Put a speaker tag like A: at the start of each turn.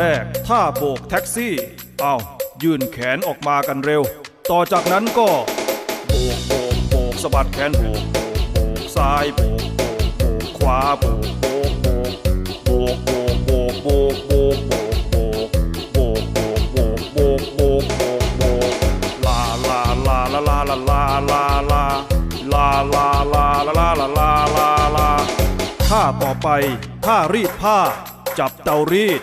A: แรกท่าโบกแท็กซี่ เอายื่นแขนออกมากันเร็ว ต่อจากนั้นก็ โบกโบกโบกสะบัดแขนโบกโบกโบกซ้ายโบกโบกโบกขวาโบกโบกโบกโบกโบกโบกโบกโบกโบกโบกโบกโบกโบกโบกโบกโบกโบกลาลาลาลาลาลาลาลาลาลาลาลาลาลาลาลาลาลาท่าต่อไปท่ารีดผ้า จับเตารีด